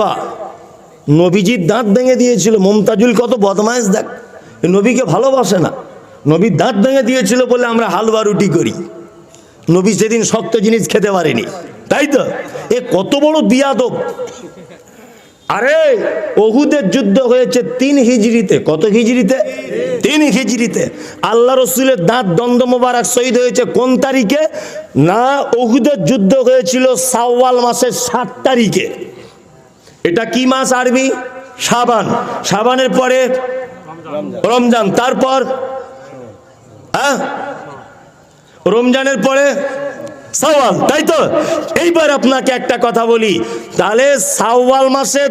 বাবা, নবীজির দাঁত ভেঙে দিয়েছিল। মমতাজুল কত বদমাইশ দেখ নবীকে ভালোবাসে না। নবীর দাঁত ভেঙে দিয়েছিল বলে আমরা হালুয়া রুটি করি। নবী সেদিন শক্ত জিনিস খেতে পারেনি, তাই তো? এ কত বড় বিয়াদব। আরে, ওহুদের যুদ্ধ হয়েছে তিন হিজড়িতে। কত হিজড়িতে? তিন হিজড়িতে। আল্লাহ রসুলের দাঁত দ্বন্দ্ব মোবারক শহীদ হয়েছে কোন তারিখে? না, ওহুদের যুদ্ধ হয়েছিল সাওয়াল মাসের সাত তারিখে। এটা কি মাস আরবি? সাবান সাবানের পরে রমজান। তারপর? হ্যাঁ? রমজানের পরে সাওয়াল। তাই তো? এইবার আপনাকে একটা কথা বলি। তাহলে সাওয়াল মাসের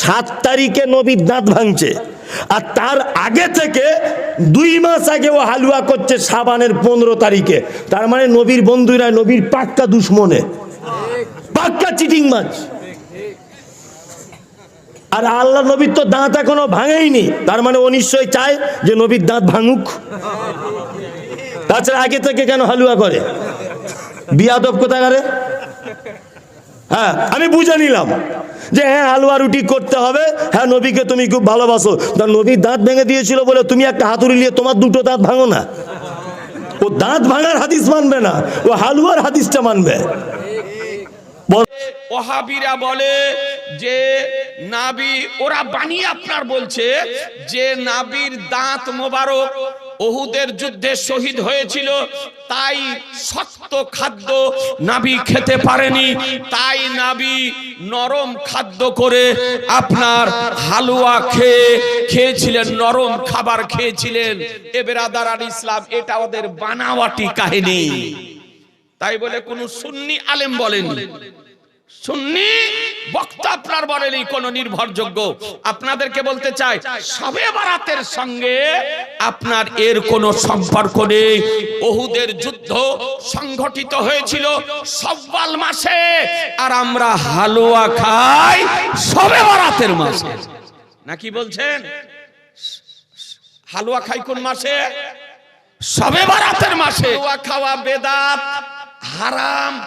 সাত তারিখে নবীর দাঁত ভাঙছে। আর তার আগে থেকে দুই মাস আগে ও হালুয়া করছে সাবানের পনেরো তারিখে। তার মানে নবীর বন্ধুরা, নবীর পাক্কা দুশ্মনে। পাক্কা চিটিং মাছ। আর আল্লাহ নবীর তো দাঁত এখনও ভাঙেইনি। তার মানে ও নিশ্চয়ই চায় যে নবীর দাঁত ভাঙুক। তাছাড়া আগে থেকে কেন হালুয়া করে? বিয়াদব কোথাকারে? হ্যাঁ আমি বুঝে নিলাম যে হ্যাঁ হালুয়া রুটি করতে হবে। হ্যাঁ নবীকে তুমি খুব ভালোবাসো। তা নবীর দাঁত ভেঙে দিয়েছিল বলে তুমি একটা হাতুড়ি নিয়ে তোমার দুটো দাঁত ভাঙো না। ও দাঁত ভাঙার হাদিস মানবে না, ও হালুয়ার হাদিসটা মানবে। ওহাবিরা বলে যে, নাবি, ওরা বানিয়ে আপনার বলছে যে, নাবির দাঁত মোবারক ওহুদের যুদ্ধে শহীদ হয়েছিল, তাই শক্ত খাদ্য নাবি খেতে পারেনি, তাই নাবি নরম খাদ্য করে আপনার হালুয়া খেয়ে খেয়েছিলেন, নরম খাবার খেয়েছিলেন। এ বেরাদার ইসলাম, এটা ওদের বানাওয়াটি কাহিনী। তাই বলে কোন সুন্নি আলেম বলেন। সুন্নি বক্তা আপনার বলেনি কোন নির্ভরযোগ্য। আপনাদেরকে বলতে চাই, সবে বারাতের সঙ্গে আপনার এর কোনো সম্পর্ক নেই। ওহুদের যুদ্ধ সংঘটিত হয়েছিল সব্বাল মাসে, আর আমরা হালুয়া খাই সবে বারাতের মাসে। নাকি বলছেন? হালুয়া খাই কোন মাসে? সবে বারাতের মাসে। হালুয়া খাওয়া বেদাত। হারাম।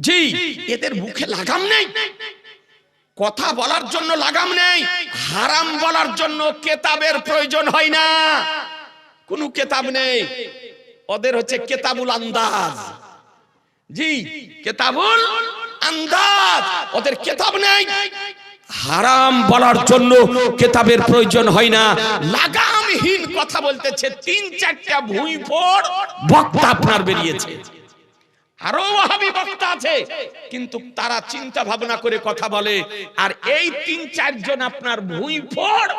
জি, এদের মুখে লাগাম নেই। কথা বলার জন্য লাগাম নেই। হারাম বলার জন্য কেতাবের প্রয়োজন হয় না। কোনো কেতাব নেই। ওদের হচ্ছে কেতাবুল আন্দাজ। জি, কেতাবুল আন্দাজ। ওদের কেতাব নেই। হারাম বলার জন্য কেতাবের প্রয়োজন হয় না। লাগামহীন কথা বলতেছে, তিন চারটা ভুঁই ফোড় বক্তা আপনার বেরিয়েছে। আরও ওয়াহাবি বক্তা আছে, কিন্তু তারা চিন্তা ভাবনা করে কথা বলে, আর এই তিন চারজন আপনার ভুঁই ফোড়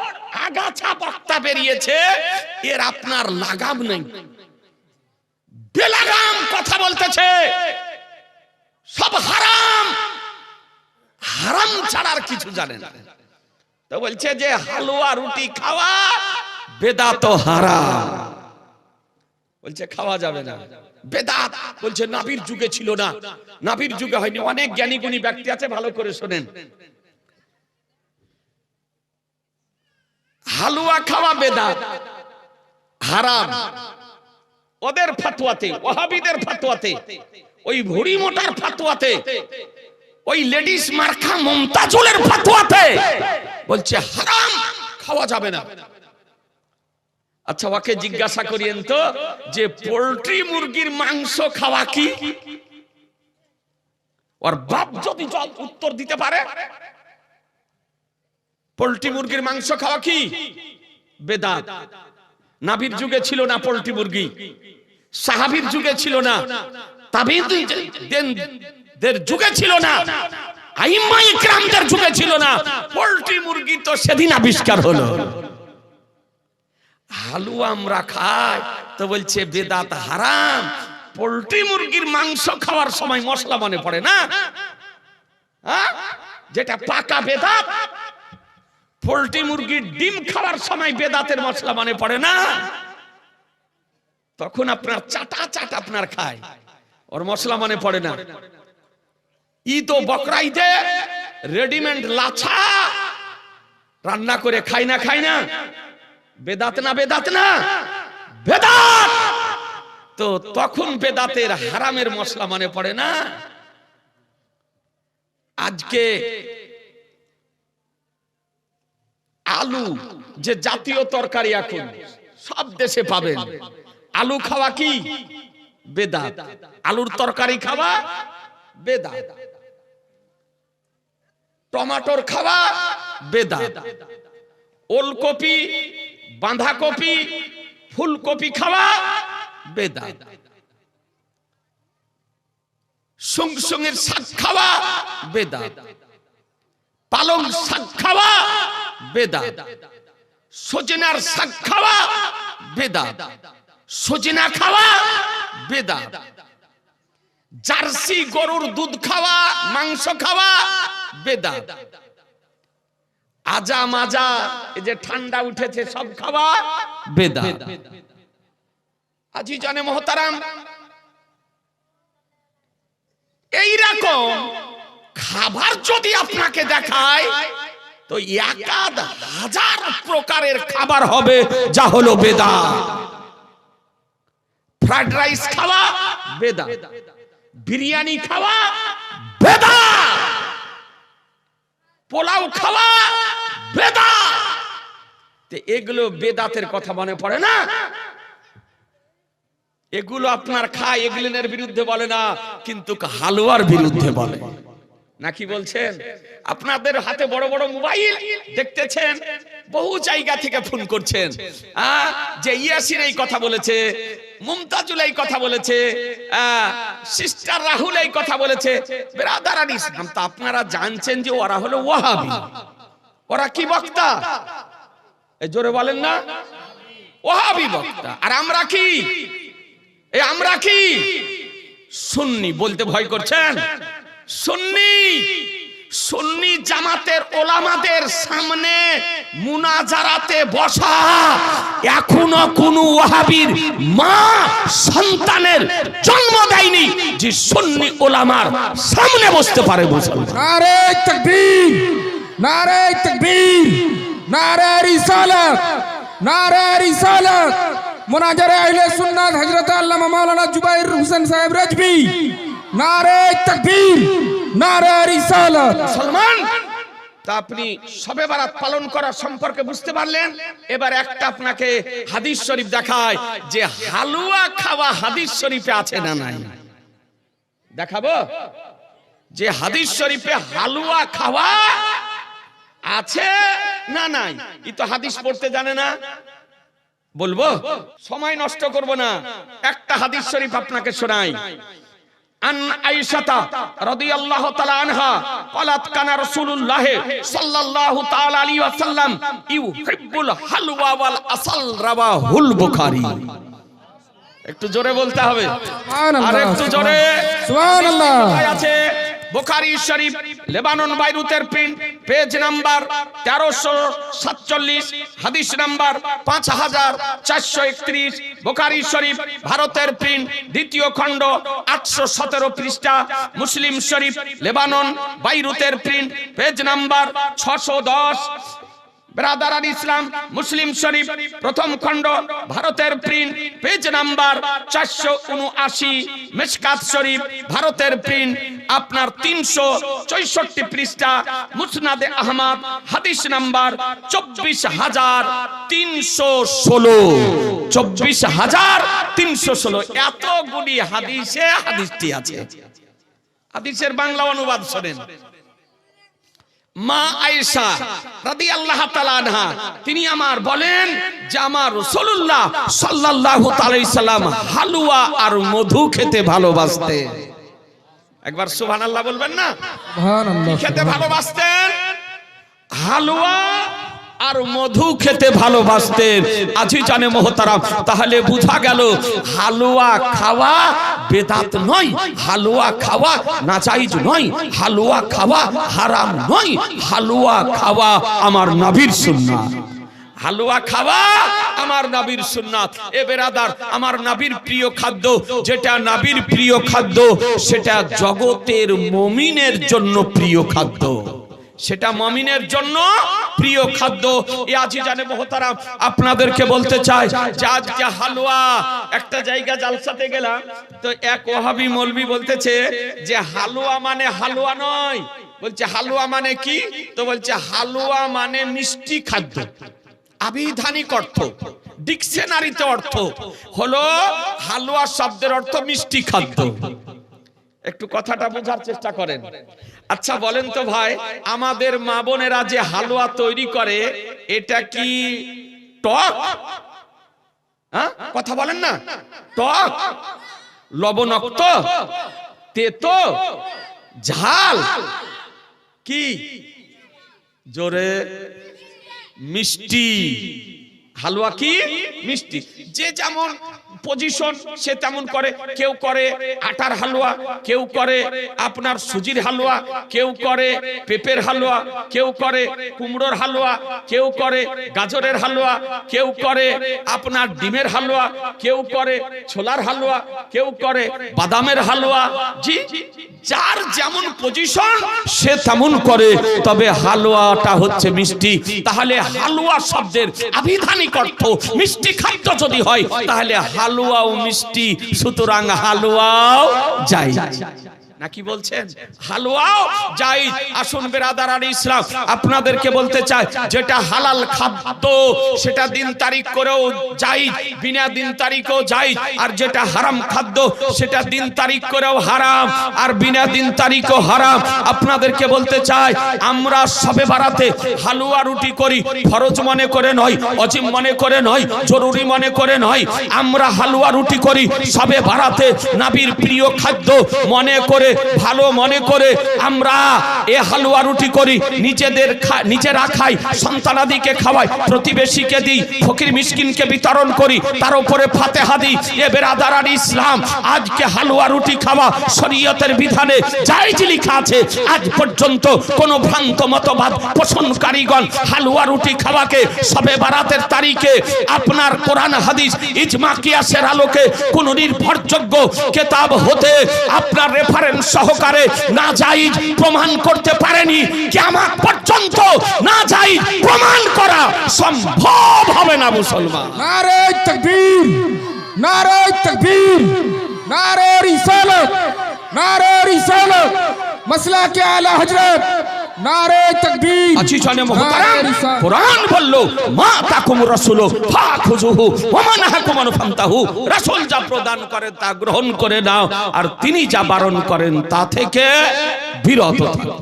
আগাছা বক্তা বেরিয়েছে, এর আপনার লাগাম নেই। বেলাগাম কথা বলতেছে, সব হারাম। হারাম ছাড়ার কিছু জানে না। তো বলছে যে হালুয়া রুটি খাওয়া বেদাত হারাম। বলছে, খাওয়া যাবে না। বেদাত। বলছে, নাবির যুগে ছিল না। নাবির যুগে হয়নি। অনেক জ্ঞানী গুণী ব্যক্তি আছে, ভালো করে শোনেন। হালুয়া খাওয়া বেদাত। হারাম। ওদের ফাতুয়াতে ওহাবিদের ফাতুয়াতে, ওই ভুড়ি মোটার ফাতুয়াতে, ওই লেডিস মার্খা মমতাজুলের ফাতুয়াতে বলছে, হারাম, খাওয়া যাবে না। আচ্ছা ওকে জিজ্ঞাসা করিয়েন তো যে পোল্ট্রি মুরগির মাংস খাওয়া কি? ওর বাপ যদি উত্তর দিতে পারে, পোল্ট্রি মুরগির মাংস খাওয়া কি? বেদাত। নাবির যুগে ছিল না পোল্ট্রি মুরগি। সাহাবির যুগে ছিল না। তাবিদের যুগে ছিল না। আইম্মা ইকরামদের যুগে ছিল না। পোল্ট্রি মুরগি তো সেদিন আবিষ্কার হলো। হালুয়া আমরা খাই। তো বলছে, বেদাত হারাম, পোল্ট্রি মুরগির মাংস খাওয়ার সময় মশলা মনে পড়ে না? হ্যাঁ? যেটা পাকা বেদাত, পোল্ট্রি মুরগির ডিম খাওয়ার সময় বেদাতের মশলা মনে পড়ে না? তখন আপনার চাটা চাট আপনার খায়, ওর মশলা মনে পড়ে না। ঈদ ও বকরা ঈদে রেডিমেড লাছা, রান্না করে খাই না খাই না? বেদাত না বেদাত না। বেদাত! তো তখন বেদাতের হারামের মশলা মনে পড়ে না? আজকে আলু যে জাতীয় তরকারি এখন, সব দেশে পাবেন। আলু খাওয়া কি? বেদাত। আলুর তরকারি খাওয়া বেদাত। টমাটোর খাওয়া বেদাত। ওলকপি বাঁধাকপি, ফুলকপি খাওয়া বেদাত। সুংসুঙের শাক খাওয়া বেদাত। পালং শাক খাওয়া বেদাত। সজনার শাক খাওয়া বেদাত। সজনা খাওয়া বেদাত। জার্সি গরুর দুধ খাওয়া, মাংস খাওয়া বেদাত। আজা মাজা এই যে ঠান্ডা উঠেছে সব খাওয়া বেদাত আজি জানে মহতারাম এই রকম খাবার যদি আপনাকে দেখায় তো একাদ হাজার প্রকারের খাবার হবে যা হলো বেদা। ফ্রাইড রাইস খাওয়া বেদা। বিরিয়ানি খাওয়া বেদা। পোলাও খাওয়া বেদা তে এগুলো বেদাতের কথা মনে পড়ে না? এগুলো আপনার খায়, এগুলিনের বিরুদ্ধে বলে না, কিন্তু হালুয়ার বিরুদ্ধে বলে। নাকি বলছেন? আপনাদের হাতে বড় বড় মোবাইল দেখতেছেন, বহু জায়গা থেকে ফোন করছেন। যে ইয়াসির এই কথা বলেছে, মুমতাজুল এই কথা বলেছে সিস্টার রাহুল এই কথা বলেছে বেরাদারান ইসলাম, তা আপনারা জানছেন যে ওরা হলো ওয়াহাবি। ওরা কি বক্তা? এই জোরে বলেন না। ওহাবি বক্তা। আর আমরা কি? এ আমরা কি? সুন্নি বলতে ভয় করছেন? সুন্নি? সুন্নি জামাতের ওলামাদের সামনে মুনাজারাতে বসা এখনও কোন ওয়াহাবির মা সন্তানের জন্ম দেয়নি যে সুন্নি ওলামার সামনে বসতে পারে মুসলমান। নারে তকবীর, নারে রিসালাত নারে রিসালাত। মুনাজারে আহলে সুন্নাত হযরত আল্লামা মাওলানা জুবাইর হোসেন সাহেব রাজবি। নারে তকবীর, নারে রিসালাত। মুসলমান, তা আপনি সবে বারাত পালন করার সম্পর্কে বুঝতে পারলেন? এবার একটা আপনাকে হাদিস শরীফ দেখায় যে হালুয়া খাওয়া হাদিস শরীফে আছে না নাই? দেখাবো? যে হাদিস শরীফে হালুয়া খাওয়া আছে না নাই ই তো হাদিস পড়তে জানে না বলবো সময় নষ্ট করব না একটা হাদিস শরীফ আপনাকে শোনাই عن عائشة رضي الله تعالى عنها قالت كان رسول الله صلى الله تعالى عليه وسلم يحب الحلوى والعسل رواه البخاري একটু জোরে বলতে হবে আর একটু জোরে সুবহানাল্লাহ কোথায় আছে বুখারী, শরীফ, লেবানন, বাইরুতের প্রিন্ট পেজ নাম্বার তেরোশো সাতচল্লিশ, হাদিস নাম্বার পাঁচ হাজার চারশো একত্রিশ, বোখারি, শরীফ, ভারতের প্রিন্ট দ্বিতীয় খণ্ড আটশো সতেরো পৃষ্ঠা, মুসলিম শরীফ, লেবানন, বাইরুতের প্রিন্ট পেজ নাম্বার ছশো দশ ব্রাদার আল ইসলাম মুসলিম শরীফ প্রথম খণ্ড, ভারতের প্রিন্ট পেজ নাম্বার চারশো উনআশি, মেশকাত শরীফ, ভারতের প্রিন্ট আপনার তিনশো চৌষট্টি পৃষ্ঠা, মুসনাদে আহমদ, হাদিস নাম্বার চব্বিশ হাজার তিনশো ষোলো। চব্বিশ হাজার তিনশো ষোলো। এতগুলি হাদিসে হাদিসটি আছে। হাদিসের বাংলা অনুবাদ শোনেন। মা আয়েশা রাদিয়াল্লাহু তাআলা আনহা তিনি আমার বলেন যে আমার রাসূলুল্লাহ সাল্লাল্লাহু তাআলা সাল্লাম হালুয়া আর মধু খেতে ভালোবাসতে একবার সুবহানাল্লাহ বলবেন না? সুবহানাল্লাহ খেতে ভালোবাসতেন? হালুয়া আর মধু খেতে ভালোবাসতেন। আজি জানে মোহতারাম, তাহলে বুঝা গেল হালুয়া খাওয়া বেদাত নয়, হালুয়া খাওয়া নাজাইজ নয়, হালুয়া খাওয়া হারাম নয়, হালুয়া খাওয়া আমার নবীর সুন্নাত। হালুয়া খাওয়া আমার নাবির সুন্নাত। এ বেরাদার, আমার নাবির প্রিয় খাদ্য, যেটা নাবির প্রিয় খাদ্য, সেটা জগতের মমিনের জন্য প্রিয় খাদ্য। সেটা মমিনের জন্য প্রিয় খাদ্য। এ আজি জানে মহতারাম, আপনাদেরকে বলতে চাই যে আজকে হালুয়া, একটা জায়গা জালসাতে গেলাম, তো এক ওহাবি মলবি বলতেছে যে হালুয়া মানে হালুয়া নয়, বলছে হালুয়া মানে কি? তো বলছে হালুয়া মানে মিষ্টি খাদ্য। আবিধানিক অর্থ, ডিকশনারিতে অর্থ, হলো হালুয়া শব্দের অর্থ মিষ্টি খাদ্য। একটু কথাটা বোঝার চেষ্টা করেন। আচ্ছা বলেন তো ভাই, আমাদের মা বোনেরা যে হালুয়া তৈরি করে, এটা কি টক? হ্যাঁ? কথা বলেন না। টক? লবণাক্ত? তেতো? ঝাল? কি? জোরে। মিষ্টি। হালুয়া কি? মিষ্টি। যে যেমন পজিশন সে তেমন করে। কেউ করে আটার হালুয়া, কেউ করে আপনার সুজির হালুয়া, কেউ করে পেঁপের হালুয়া, কেউ করে কুমড়োর হালুয়া, কেউ করে গাজরের হালুয়া, কেউ করে আপনার ডিমের হালুয়া, কেউ করে ছোলার হালুয়া, কেউ করে বাদামের হালুয়া। জি, যার যেমন পজিশন সে তেমন করে। তবে হালুয়াটা হচ্ছে মিষ্টি। তাহলে হালুয়া শব্দের আবিধানিক অর্থ মিষ্টি খাদ্য যদি হয়, তাহলে হালুয়াও মিষ্টি সুতরাং হালুয়াও যাই। নাকি বলছেন? হালুয়াও যাই আসুন বেরাদার আর ইসলাম। আপনাদেরকে বলতে চাই, যেটা হালাল খাদ্য, সেটা দিন তারিখ করেও যাই বিনা দিন তারিখও যাই আর যেটা হারাম খাদ্য, সেটা দিন তারিখ করেও হারাম। আর বিনা দিন তারিখও হারাম। আপনাদেরকে বলতে চাই, আমরা সবে বাড়াতে হালুয়া রুটি করি। ফরজ মনে করে নয়, অজিম মনে করে নয়, জরুরি মনে করে নয়। আমরা হালুয়া রুটি করি সবে বাড়াতে নাবির প্রিয় খাদ্য মনে করে ভালো মনে করে আমরা এ হালুয়া রুটি করি, নিজেদের নিজেরা খাই, সন্তানাদিকে খাওয়াই, প্রতিবেশীকে দিই, ফকির মিসকিনকে বিতরণ করি, তার উপরে ফাতেহা দিই, এ বেরাদার আর ইসলাম, আজকে হালুয়া রুটি খাওয়া শরীয়তের বিধানে জায়েজ লেখা আছে, আজ পর্যন্ত কোনো ভ্রান্ত মতবাদ পোষণকারীগণ হালুয়া রুটি খাওয়াকে সবে বারাতের তারিখে আপনার কোরআন হাদিস ইজমা কিয়াসের আলোকে কোন নির্ভরযোগ্য কেতাব হতে আপনার রেফারেন্স সহকারে না যাই প্রমাণ করতে পারেনি। কে আমার পর্যন্ত না যাই প্রমাণ করা সম্ভব হবে না, মুসলমান। নারে তাকবীর নারে তাকবীর, নারে রিসালাত নারে রিসালাত। মাসলা কে আলা হযরত নারে তাকবীর আজি জানে মুহতারাম। কোরআন বলল মা তাকুম রাসূল ফাখুজুহু ওয়া রাসূল যা প্রদান করে তা গ্রহণ করে নাও আর তিনি যা বারণ করেন তা থেকে বিরত থাকো।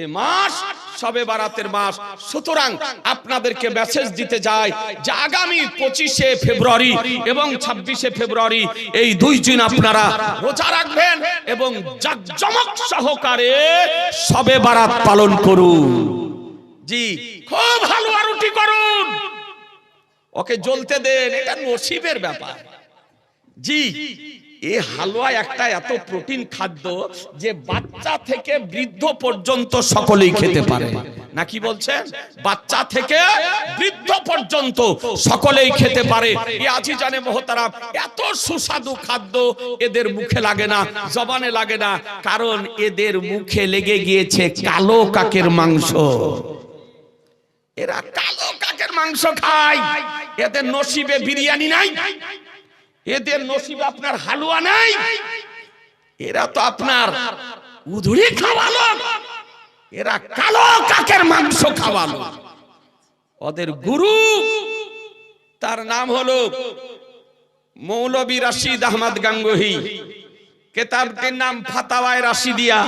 এ মাস সবে বারাতের মাস। সুতরাং আপনাদেরকে মেসেজ দিতে যায় যে আগামী পঁচিশে ফেব্রুয়ারি এবং ছাব্বিশে ফেব্রুয়ারি এই দুই দিন আপনারা রোজা রাখবেন এবং জাকজমক সহকারে সবে বারাত পালন করুন। জি, খুব হালুয়া রুটি করুন। ওকে জ্বলতে দেন, এটা নসিবের ব্যাপার। জি এই হালুয়া একটা এত প্রোটিন খাদ্য যে বাচ্চা থেকে বৃদ্ধ পর্যন্ত সকলেই খেতে পারে। নাকি বলছেন? বাচ্চা থেকে বৃদ্ধ পর্যন্ত সকলেই খেতে পারে। এ আজি জানে মহতারাম, এত সুস্বাদু খাদ্য এদের মুখে লাগে না, জবানে লাগে না, কারণ এদের মুখে লেগে গিয়েছে কালো কাকের মাংস। এরা কালো কাকের মাংস খায়। এদের নসিবে বিরিয়ানি নাই। এদের নসিব আপনার হালুয়া নাই। এরা তো আপনার উধুরি খাওয়ালো। এরা কালো কাকের মাংস খাওয়ালো। ওদের গুরু, তার নাম হলো মৌলবী রাশিদ আহমদ গাঙ্গুহি। কেতাবটির নাম ফাতাওয়ায় রাশিদিয়া।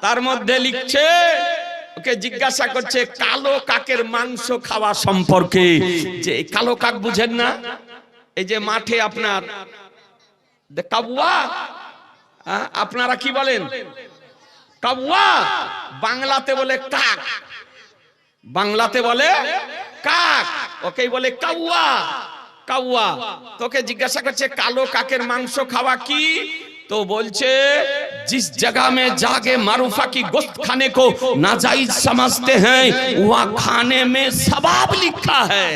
তার মধ্যে লিখছে, ওকে জিজ্ঞাসা করছে, কালো কাকের মাংস খাওয়া সম্পর্কে। যে কালো কাক বুঝেন না? এই যে মাঠে আপনার দে- কাবুয়া হ্যাঁ, আপনারা কি বলেন কাবুয়া বাংলাতে বলে কাক বাংলাতে বলে কাক ওকে বলে কাউয়া কাউয়া তোকে জিজ্ঞাসা করছে কালো কাকের মাংস খাওয়া কি तो बोलचे जिस जगह में जाके मारूफा की गोश्त खाने को नाजायज समझते हैं वहां खाने में सवाब लिखा है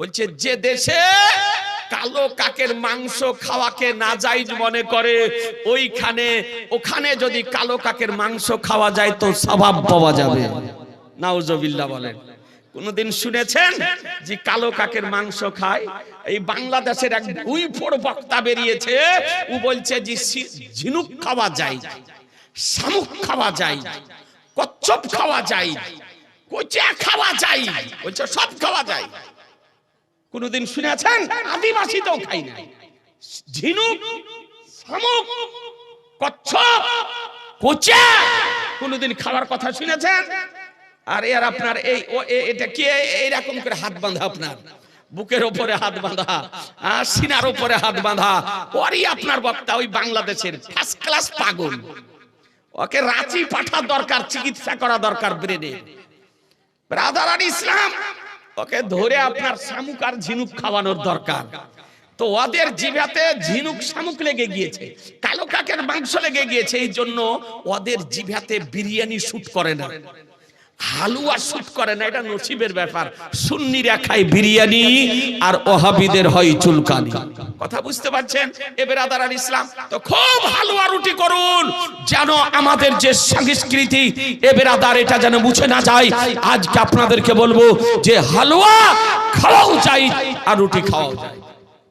বলছে, যে দেশে কালো কাকের মাংস খাওয়াকে নাজাইজ মনে করে, ওইখানে, ওখানে যদি কালো কাকের মাংস খাওয়া যায় তো স্বভাব পাওয়া যাবে। নাউজবিল্লাহ বলেন। কোনদিন শুনেছেন যে কালো কাকের মাংস খায়? এই বাংলাদেশের এক দুই ফোর বক্তা বেরিয়েছে, ও বলছে যে ঝিনুক খাওয়া যায়, শামুক খাওয়া যায়, কচ্ছপ খাওয়া যায় কোচা খাওয়া যায়, বলছে সব খাওয়া যায়। কোনদিন শুনেছেন আদিবাসী তো খাই না ঝিনুক, শামুক, কচ্ছপ, কোচা, কোনদিন খাওয়ার কথা শুনেছেন? আর এর আপনার এই এটা কি? এইরকম করে হাত বাঁধা আপনার। বুকের ওপরে হাত বাঁধা, আর সিনার ওপরে হাত বাঁধা। ওরই আপনার বক্তা ওই বাংলাদেশের ফার্স্ট ক্লাস পাগল। ওকে রাঁচি পাঠা দরকার, চিকিৎসা করা দরকার ব্রেনে। ব্রাদার ইসলাম ওকে, ধরে আপনার শামুক আর ঝিনুক খাওয়ানোর দরকার। তো ওদের জিভাতে ঝিনুক শামুক লেগে গিয়েছে, কালো কাকের মাংস লেগে গিয়েছে এই জন্য ওদের জিভাতে বিরিয়ানি শুট করে না। হালুয়া শুট করে না, এটা নসিবের ব্যাপার। সুন্নিরা খায় বিরিয়ানি আর ওহাবিদের হয় চুলকানি। কথা বুঝতে পারছেন? এ বেরাদার আর ইসলাম, তো খুব হালুয়া রুটি করুন, যেন আমাদের যে সংস্কৃতি, এ বেরাদার এটা যেন মুছে না যায়। আজকে আপনাদেরকে বলব যে হালুয়া খাওয়াও যায় আর রুটি খাওয়াও যায়।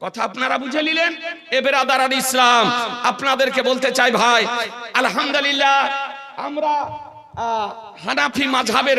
কথা আপনারা বুঝে নিলেন? এ বেরাদার আর ইসলাম, আপনাদেরকে বলতে চাই ভাই, আলহামদুলিল্লাহ, আমরা হানাফি মাঝহাবের